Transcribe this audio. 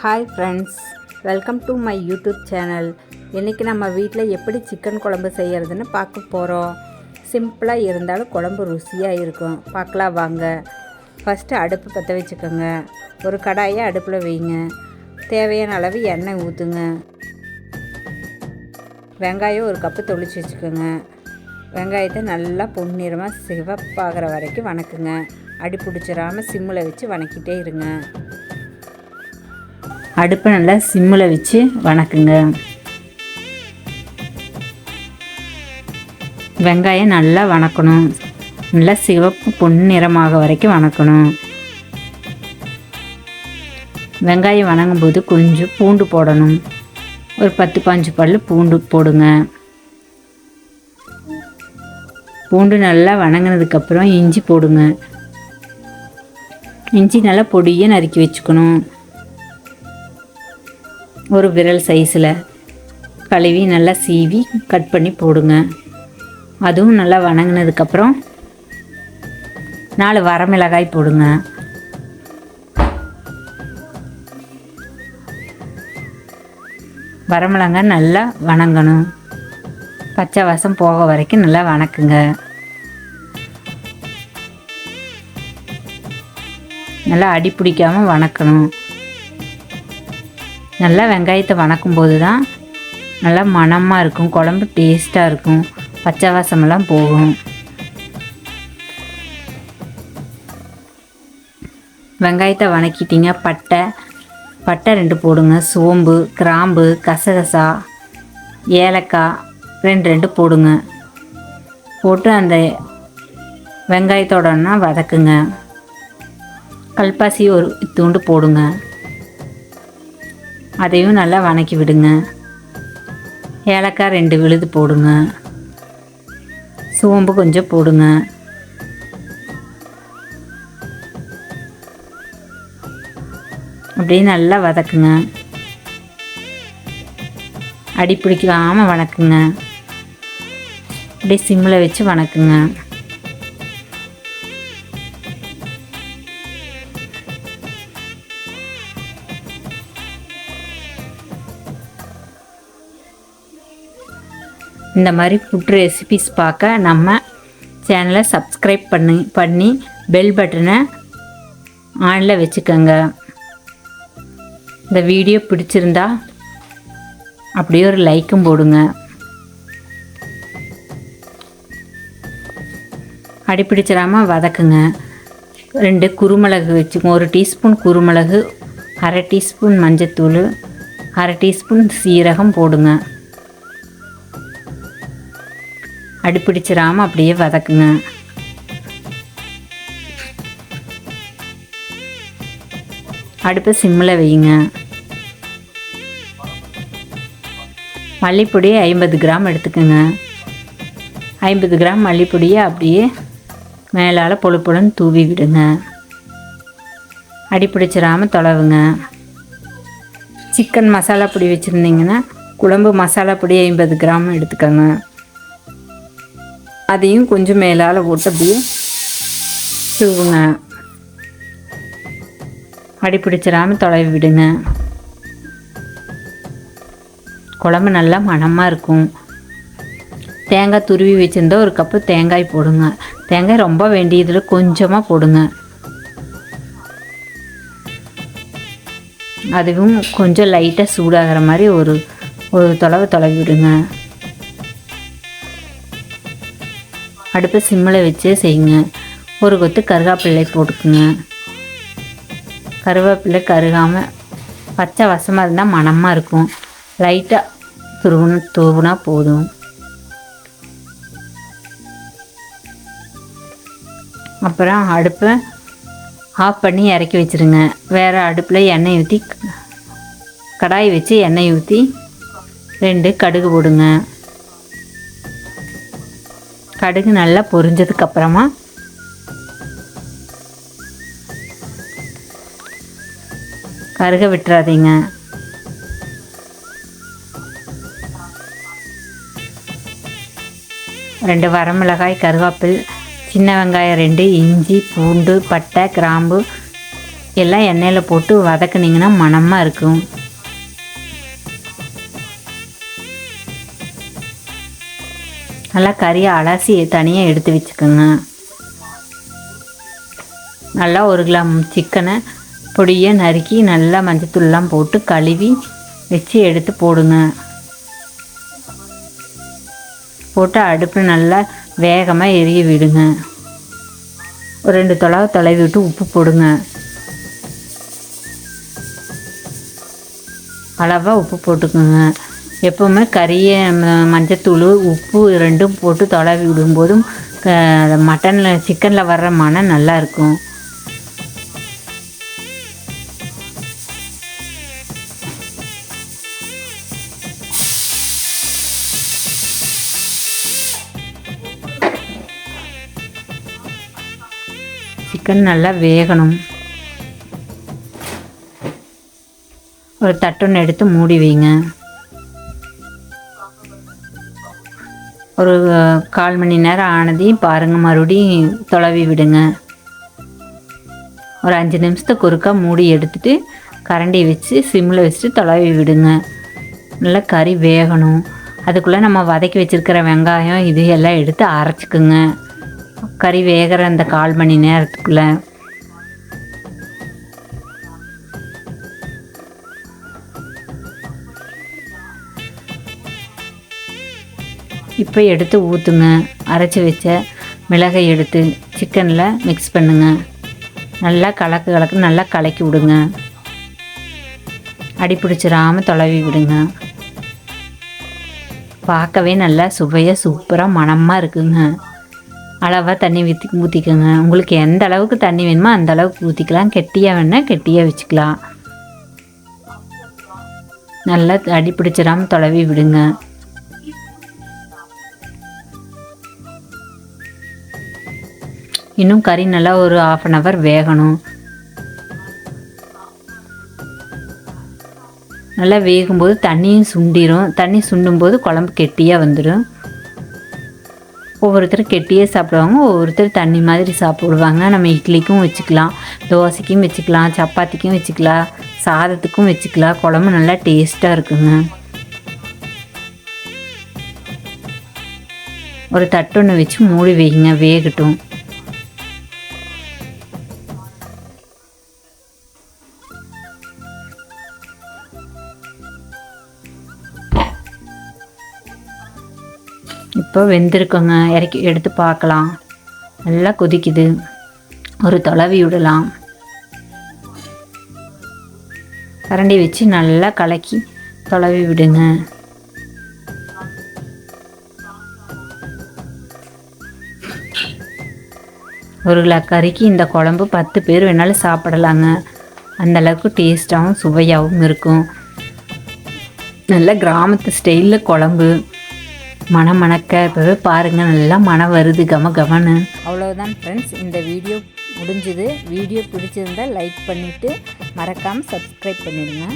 Hi friends welcome to my YouTube channel இன்றைக்கி நம்ம வீட்டில் எப்படி சிக்கன் குழம்பு செய்கிறதுன்னு பார்க்க போகிறோம் சிம்பிளாக இருந்தாலும் குழம்பு ருசியாக இருக்கும். பார்க்கலாம் வாங்க. ஃபஸ்ட்டு அடுப்பு பற்ற வச்சுக்கோங்க. ஒரு கடாயை அடுப்பில் வைங்க. தேவையான அளவு எண்ணெய் ஊற்றுங்க வெங்காயம் ஒரு கப்பு தொளிச்சு வச்சுக்கோங்க. வெங்காயத்தை நல்லா பொன்னிறமாக சிவப்பாகிற வரைக்கும் வணக்குங்க. அடி பிடிச்சிடாமல் சிம்மில் வச்சு வணக்கிட்டே இருங்க. அடுப்பை நல்லா சிம்மில் வச்சு வணக்குங்க. வெங்காயம் நல்லா வணக்கணும். நல்லா சிவப்பு பொன்னிறமாக வரைக்கும் வணக்கணும். வெங்காயம் வணங்கும்போது கொஞ்சம் பூண்டு போடணும். ஒரு பத்து பாஞ்சு பல் பூண்டு போடுங்க. பூண்டு நல்லா வணங்கினதுக்கப்புறம் இஞ்சி போடுங்க. இஞ்சி நல்லா பொடியை நறுக்கி வச்சுக்கணும். ஒரு விரல் சைஸில் கழுவி நல்லா சீவி கட் பண்ணி போடுங்க. அதுவும் நல்லா வணங்கினதுக்கப்புறம் நாலு வரமிளகாய் போடுங்க. வரமிளகாய் நல்லா வணங்கணும். பச்சை வாசம் போக வரைக்கும் நல்லா வணக்குங்க. நல்லா அடி பிடிக்காமல் வணக்கணும். நல்லா வெங்காயத்தை வணக்கும் போது தான் நல்லா மணமாக இருக்கும் குழம்பு டேஸ்ட்டாக இருக்கும். பச்சை வாசமெல்லாம் போகும். வெங்காயத்தை வணக்கிட்டீங்க பட்டை. பட்டை ரெண்டு போடுங்க சோம்பு கிராம்பு கசகசா ஏலக்காய் ரெண்டு ரெண்டு போடுங்க. போட்டு அந்த வெங்காயத்தோடனா வதக்குங்க. கல்பாசி ஒரு தூண்டு போடுங்க. அதையும் நல்லா வணக்கி விடுங்க. ஏலக்காய் ரெண்டு விழுது போடுங்க. சோம்பு கொஞ்சம் போடுங்க. அப்படியே நல்லா வதக்குங்க. அடி பிடிக்காமல் வணக்குங்க. அப்படியே சிம்மில் வச்சு வணக்குங்க. இந்த மாதிரி ஃபுட் ரெசிபிஸ் பார்க்க நம்ம சேனலை சப்ஸ்கிரைப் பண்ணி பண்ணி பெல் பட்டனை ஆனில் வச்சுக்கோங்க. இந்த வீடியோ பிடிச்சிருந்தா அப்படியே ஒரு லைக்கும் போடுங்க. அடி பிடிச்சிடாமல் வதக்குங்க. ரெண்டு குருமிளகு வச்சுக்கோங்க. ஒரு டீஸ்பூன் குருமிளகு அரை டீஸ்பூன் மஞ்சத்தூள் அரை டீஸ்பூன் சீரகம் போடுங்க. அடிப்பிடிச்சிடாமல் அப்படியே வதக்குங்க. அடுப்பை சிம்மில் வையுங்க. மல்லிப்பொடி ஐம்பது கிராம் எடுத்துக்கோங்க. ஐம்பது கிராம் மல்லிப்பொடியை அப்படியே மேலால் பொழு தூவி விடுங்க. அடிப்பிடிச்சிடாமல் தொலைவுங்க. சிக்கன் மசாலா பொடி வச்சுருந்தீங்கன்னா குழம்பு மசாலா பொடி ஐம்பது கிராம் எடுத்துக்கோங்க. அதையும் கொஞ்சம் மேலால் போட்டு அப்படியே தூவுங்க. அடி பிடிச்சிடாமல் தொலைவி விடுங்க. குழம்பு நல்லா மணமாக இருக்கும். தேங்காய் துருவி வச்சுருந்தா ஒரு கப்பு தேங்காய் போடுங்க. தேங்காய் ரொம்ப வேண்டியதில் கொஞ்சமாக போடுங்க. அதுவும் கொஞ்சம் லைட்டாக சூடாகிற மாதிரி ஒரு ஒரு தொலைவை தொலைவி விடுங்க. அடுப்பை சிம்மில் வச்சே செய்யுங்க. ஒரு கொத்து கருகாப்பிள்ளை போட்டுக்குங்க. கருவேப்பிள்ளை கருகாமல் பச்சை வசமாக இருந்தால் மணமாக இருக்கும். லைட்டாக துருவுன தூவுனா போதும். அப்புறம் அடுப்பை ஆஃப் பண்ணி இறக்கி வச்சுருங்க. வேறு அடுப்பில் எண்ணெய் ஊற்றி கடாய் வச்சு எண்ணெய் ஊற்றி ரெண்டு கடுகு போடுங்க. கடுகு நல்லா பொரிஞ்சதுக்கு அப்புறமா கருக விட்டுறாதீங்க. ரெண்டு வரமிளகாய் கருவேப்பில் சின்ன வெங்காயம் ரெண்டு இஞ்சி பூண்டு பட்டை கிராம்பு எல்லாம் எண்ணெயில் போட்டு வதக்குனிங்கன்னா மணமாக இருக்கும். நல்லா கறியை அலசி தனியாக எடுத்து வச்சுக்கோங்க. நல்லா ஒரு கிலோ சிக்கனை பொடியை நறுக்கி நல்லா மஞ்சத்தூள்லாம் போட்டு கழுவி வச்சு எடுத்து போடுங்க. போட்டு அடுப்பில் நல்லா வேகமாக எரிய விடுங்க. ஒரு ரெண்டு தொலை தொலைவி விட்டு உப்பு போடுங்க. அளவாக உப்பு போட்டுக்கோங்க. எப்போவுமே கறியை மஞ்சத்தூள் உப்பு ரெண்டும் போட்டு தொலைவி விடும்போதும் மட்டனில் சிக்கனில் வர்ற மனம் நல்லாயிருக்கும் சிக்கன் நல்லா வேகணும். ஒரு தட்டுன்னு எடுத்து மூடி வைங்க. ஒரு கால் மணி நேரம் ஆனதையும் பாருங்கள் மறுபடியும் தொலைவி விடுங்க. ஒரு அஞ்சு நிமிஷத்துக்கு ஒருக்கா மூடி எடுத்துட்டு கரண்டி வச்சு சிம்மில் வச்சுட்டு தொலைவி விடுங்க. நல்லா கறி வேகணும். அதுக்குள்ளே நம்ம வதக்கி வச்சுருக்கிற வெங்காயம் இது எல்லாம் எடுத்து அரைச்சிக்குங்க. கறி வேகிற அந்த கால் மணி நேரத்துக்குள்ளே. இப்போ எடுத்து ஊற்றுங்க அரைச்சி வச்ச மிளகை எடுத்து சிக்கனில் மிக்ஸ் பண்ணுங்க. நல்லா கலக்கு கலக்கு நல்லா கலக்கி விடுங்க. அடி பிடிச்சிடாமல் தொலைவி விடுங்க. பார்க்கவே நல்லா சுவையாக சூப்பராக மணமாக இருக்குங்க. அளவாக தண்ணி ஊற்றி ஊற்றிக்கோங்க உங்களுக்கு எந்த அளவுக்கு தண்ணி வேணுமோ அந்த அளவுக்கு ஊற்றிக்கலாம் கெட்டியாக வேணால் கெட்டியாக வச்சுக்கலாம். நல்லா அடி பிடிச்சிடாம தொலைவி விடுங்க. இன்னும் கறி நல்லா ஒரு ஆஃப் அன் ஹவர் வேகணும். நல்லா வேகும்போது தண்ணியும் சுண்டிரும். தண்ணி சுண்டும்போது குழம்பு கெட்டியாக வந்துடும் ஒவ்வொருத்தர் கெட்டியே சாப்பிடுவாங்க ஒவ்வொருத்தர் தண்ணி மாதிரி சாப்பிடுவாங்க. நம்ம இட்லிக்கும் வச்சுக்கலாம் தோசைக்கும் வச்சுக்கலாம் சப்பாத்திக்கும் வச்சுக்கலாம் சாதத்துக்கும் வச்சுக்கலாம். குழம்பு நல்லா டேஸ்ட்டாக இருக்குங்க. ஒரு தட்டொன்று வச்சு மூடி வைங்க வேகட்டும். இப்போ வெந்திருக்குங்க. இறக்கி எடுத்து பார்க்கலாம். நல்லா கொதிக்குது. ஒரு தொலைவி விடலாம். கரண்டி வச்சு நல்லா கலக்கி தொலைவி விடுங்க. ஒரு கிலோ கறிக்கு இந்த குழம்பு பத்து பேர் வேணாலும் சாப்பிடலாங்க. அந்த அளவுக்கு டேஸ்ட்டாகவும் சுவையாகவும் இருக்கும். நல்ல கிராமத்து ஸ்டைலில் குழம்பு. மனம் மணக்க இப்போவே பாருங்கள் நல்லா மனம் வருது கம கமனு அவ்வளோதான் ஃப்ரெண்ட்ஸ் இந்த வீடியோ முடிஞ்சுது. வீடியோ பிடிச்சிருந்தா லைக் பண்ணிவிட்டு மறக்காமல் சப்ஸ்கிரைப் பண்ணிடுங்க.